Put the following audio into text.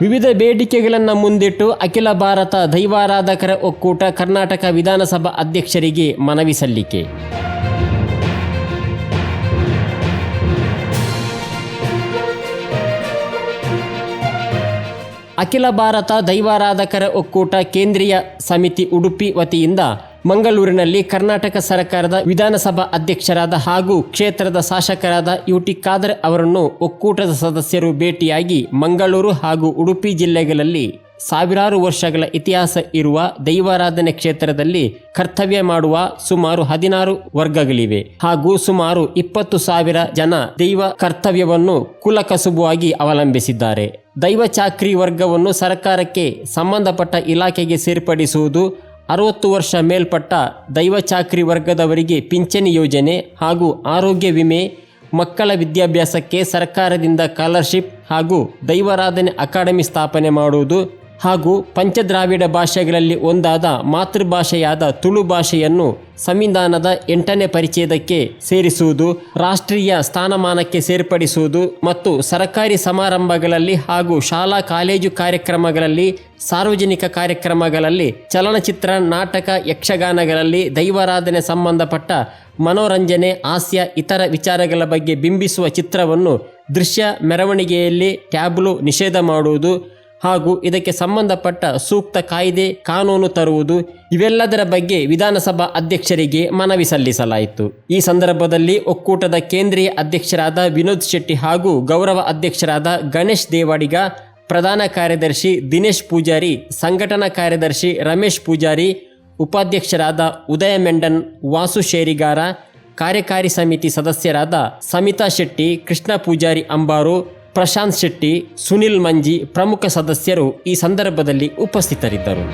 ವಿವಿಧ ಬೇಡಿಕೆಗಳನ್ನು ಮುಂದಿಟ್ಟು ಅಖಿಲ ಭಾರತ ದೈವಾರಾಧಕರ ಒಕ್ಕೂಟ ಕರ್ನಾಟಕ ವಿಧಾನಸಭಾ ಅಧ್ಯಕ್ಷರಿಗೆ ಮನವಿ ಸಲ್ಲಿಕೆ. ಅಖಿಲ ಭಾರತ ದೈವಾರಾಧಕರ ಒಕ್ಕೂಟ ಕೇಂದ್ರೀಯ ಸಮಿತಿ ಉಡುಪಿ ವತಿಯಿಂದ ಮಂಗಳೂರಿನಲ್ಲಿ ಕರ್ನಾಟಕ ಸರ್ಕಾರದ ವಿಧಾನಸಭಾ ಅಧ್ಯಕ್ಷರಾದ ಹಾಗೂ ಕ್ಷೇತ್ರದ ಶಾಸಕರಾದ ಯು ಟಿ ಖಾದರ್ ಅವರನ್ನು ಒಕ್ಕೂಟದ ಸದಸ್ಯರು ಭೇಟಿಯಾಗಿ ಮಂಗಳೂರು ಹಾಗೂ ಉಡುಪಿ ಜಿಲ್ಲೆಗಳಲ್ಲಿ ಸಾವಿರಾರು ವರ್ಷಗಳ ಇತಿಹಾಸ ಇರುವ ದೈವಾರಾಧನೆ ಕ್ಷೇತ್ರದಲ್ಲಿ ಕರ್ತವ್ಯ ಮಾಡುವ ಸುಮಾರು ಹದಿನಾರು ವರ್ಗಗಳಿವೆ ಹಾಗೂ ಸುಮಾರು ಇಪ್ಪತ್ತು ಸಾವಿರ ಜನ ದೈವ ಕರ್ತವ್ಯವನ್ನು ಕುಲಕಸುಬುವಾಗಿ ಅವಲಂಬಿಸಿದ್ದಾರೆ. ದೈವ ಚಾಕ್ರಿ ವರ್ಗವನ್ನು ಸರ್ಕಾರಕ್ಕೆ ಸಂಬಂಧಪಟ್ಟ ಇಲಾಖೆಗೆ ಸೇರ್ಪಡಿಸುವುದು ಅರವತ್ತು ವರ್ಷ ಮೇಲ್ಪಟ್ಟ ದೈವ ಚಾಕ್ರಿ ವರ್ಗದವರಿಗೆ ಪಿಂಚಣಿ ಯೋಜನೆ ಹಾಗೂ ಆರೋಗ್ಯ ವಿಮೆ, ಮಕ್ಕಳ ವಿದ್ಯಾಭ್ಯಾಸಕ್ಕೆ ಸರ್ಕಾರದಿಂದ ಸ್ಕಾಲರ್ಶಿಪ್ ಹಾಗೂ ದೈವಾರಾಧನೆ ಅಕಾಡೆಮಿ ಸ್ಥಾಪನೆ ಮಾಡುವುದು ಹಾಗೂ ಪಂಚದ್ರಾವಿಡ ಭಾಷೆಗಳಲ್ಲಿ ಒಂದಾದ ಮಾತೃಭಾಷೆಯಾದ ತುಳು ಭಾಷೆಯನ್ನು ಸಂವಿಧಾನದ ಎಂಟನೇ ಪರಿಚ್ಛೇದಕ್ಕೆ ಸೇರಿಸುವುದು, ರಾಷ್ಟ್ರೀಯ ಸ್ಥಾನಮಾನಕ್ಕೆ ಸೇರ್ಪಡಿಸುವುದು ಮತ್ತು ಸರ್ಕಾರಿ ಸಮಾರಂಭಗಳಲ್ಲಿ ಹಾಗೂ ಶಾಲಾ ಕಾಲೇಜು ಕಾರ್ಯಕ್ರಮಗಳಲ್ಲಿ, ಸಾರ್ವಜನಿಕ ಕಾರ್ಯಕ್ರಮಗಳಲ್ಲಿ, ಚಲನಚಿತ್ರ, ನಾಟಕ ಯಕ್ಷಗಾನಗಳಲ್ಲಿ ದೈವಾರಾಧನೆ ಸಂಬಂಧಪಟ್ಟ ಮನೋರಂಜನೆ, ಹಾಸ್ಯ, ಇತರ ವಿಚಾರಗಳ ಬಗ್ಗೆ ಬಿಂಬಿಸುವ ಚಿತ್ರವನ್ನು ದೃಶ್ಯ ಮೆರವಣಿಗೆಯಲ್ಲಿ ಟ್ಯಾಬ್ಲು ನಿಷೇಧ ಮಾಡುವುದು ಹಾಗೂ ಇದಕ್ಕೆ ಸಂಬಂಧಪಟ್ಟ ಸೂಕ್ತ ಕಾಯ್ದೆ, ಕಾನೂನು ತರುವುದು ಇವೆಲ್ಲದರ ಬಗ್ಗೆ ವಿಧಾನಸಭಾ ಅಧ್ಯಕ್ಷರಿಗೆ ಮನವಿ ಸಲ್ಲಿಸಲಾಯಿತು. ಈ ಸಂದರ್ಭದಲ್ಲಿ ಒಕ್ಕೂಟದ ಕೇಂದ್ರೀಯ ಅಧ್ಯಕ್ಷರಾದ ವಿನೋದ್ ಶೆಟ್ಟಿ ಹಾಗೂ ಗೌರವ ಅಧ್ಯಕ್ಷರಾದ ಗಣೇಶ್ ದೇವಾಡಿಗ, ಪ್ರಧಾನ ಕಾರ್ಯದರ್ಶಿ ದಿನೇಶ್ ಪೂಜಾರಿ, ಸಂಘಟನಾ ಕಾರ್ಯದರ್ಶಿ ರಮೇಶ್ ಪೂಜಾರಿ, ಉಪಾಧ್ಯಕ್ಷರಾದ ಉದಯ ಮೆಂಡನ್, ವಾಸು ಶೇರಿಗಾರ, ಕಾರ್ಯಕಾರಿ ಸಮಿತಿ ಸದಸ್ಯರಾದ ಸಮಿತಾ ಶೆಟ್ಟಿ, ಕೃಷ್ಣ ಪೂಜಾರಿ ಅಂಬಾರು ಪ್ರಶಾಂತ್ ಶೆಟ್ಟಿ ಸುನಿಲ್ ಮಂಜಿ ಪ್ರಮುಖ ಸದಸ್ಯರು ಈ ಸಂದರ್ಭದಲ್ಲಿ ಉಪಸ್ಥಿತರಿದ್ದರು.